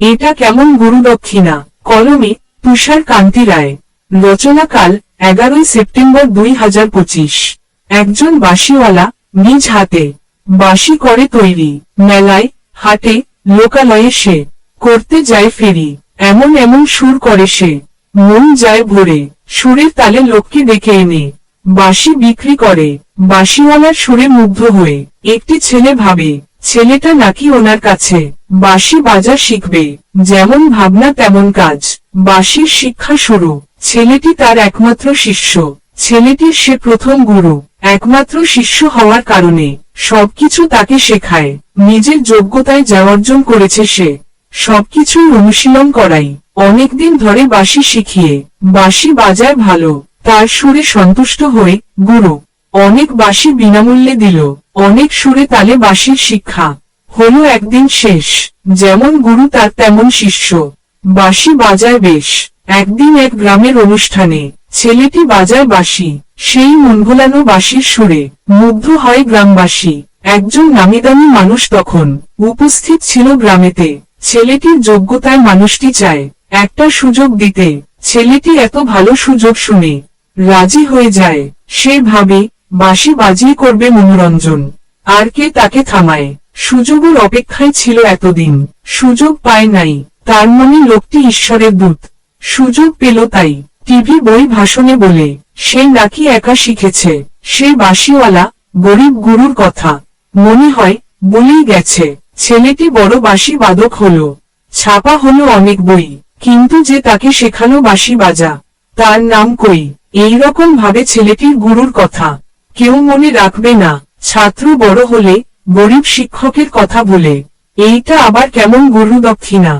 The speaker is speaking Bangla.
এটা কেমন গুরু দক্ষিণা? কলমে তুষার কান্তি রায়। রচনাকাল এগারোই সেপ্টেম্বর দুই হাজার পঁচিশ। একজন বাঁশিওয়ালা নিজ হাতে বাঁশি করে তৈরি। মেলায়, হাটে, লোকালয়ে সে করতে যায় ফেরি। এমন এমন সুর করে সে। মন যায় ভরে। সুরের তালে লোককে ডেকে এনে বাঁশি বিক্রি করে। বাঁশিওয়ালার সুরে মুগ্ধ হয়ে একটি ছেলে ভাবে ছেলেটা নাকি ওনার কাছে। বাঁশি বাজা শিখবে। যেমন ভাবনা তেমন কাজ। বাঁশির শিক্ষা শুরু। ছেলেটি তার একমাত্র শিষ্য। ছেলেটির সে প্রথম গুরু। একমাত্র শিষ্য হওয়ার কারণে সবকিছু তাকে শেখায়। নিজের যোগ্যতায় যা অর্জন করেছে সে। সবকিছুই অনুশীলন করাই। অনেকদিন ধরে বাঁশি শিখিয়ে। বাঁশি বাজায় ভালো। তার সুরে সন্তুষ্ট হয়ে গুরু অনেক বাঁশি বিনামূল্যে দিল, অনেক সুরে তালে বাঁশির শিক্ষা। হলো একদিন শেষ, যেমন গুরু তার তেমন শিষ্য। বাঁশি বাজায় বেশ, একদিন এক গ্রামের অনুষ্ঠানে। ছেলেটি বাজায় বাঁশি, সেই মন ভোলানো বাঁশির সুরে। মুগ্ধ হয় গ্রামবাসী, একজন নামিদামি মানুষ তখন। উপস্থিত ছিল গ্রামেতে। ছেলেটির যোগ্যতায় মানুষটি চায়, একটা সুযোগ দিতে। ছেলেটি এত ভালো সুযোগ শুনে, রাজি হয়ে যায়। সে ভাবে বাঁশি বাজিয়ে করবে মনোরঞ্জন। আর কে তাকে থামায়? সুযোগের অপেক্ষায় ছিল এতদিন। সুযোগ পায় নাই। তার মনে লোকটি ঈশ্বরের দূত। সুযোগ পেল তাই। টিভি বই ভাষণে বলে, সে নাকি একা শিখেছে। সে বাঁশিওয়ালা, গরিব গুরুর কথা। মনে হয়, বলেই গেছে, ছেলেটি বড় বাঁশি বাদক হলো। ছাপা হলো অনেক বই। কিন্তু যে তাকে শেখানো বাঁশি বাজা, তার নাম কই? এইরকম ভাবে ছেলেটির গুরুর কথা। কেউ মনে রাখবে না, ছাত্র বড় হলে গরিব শিক্ষকের কথা বলে, এইটা আবার কেমন গুরু দক্ষিণা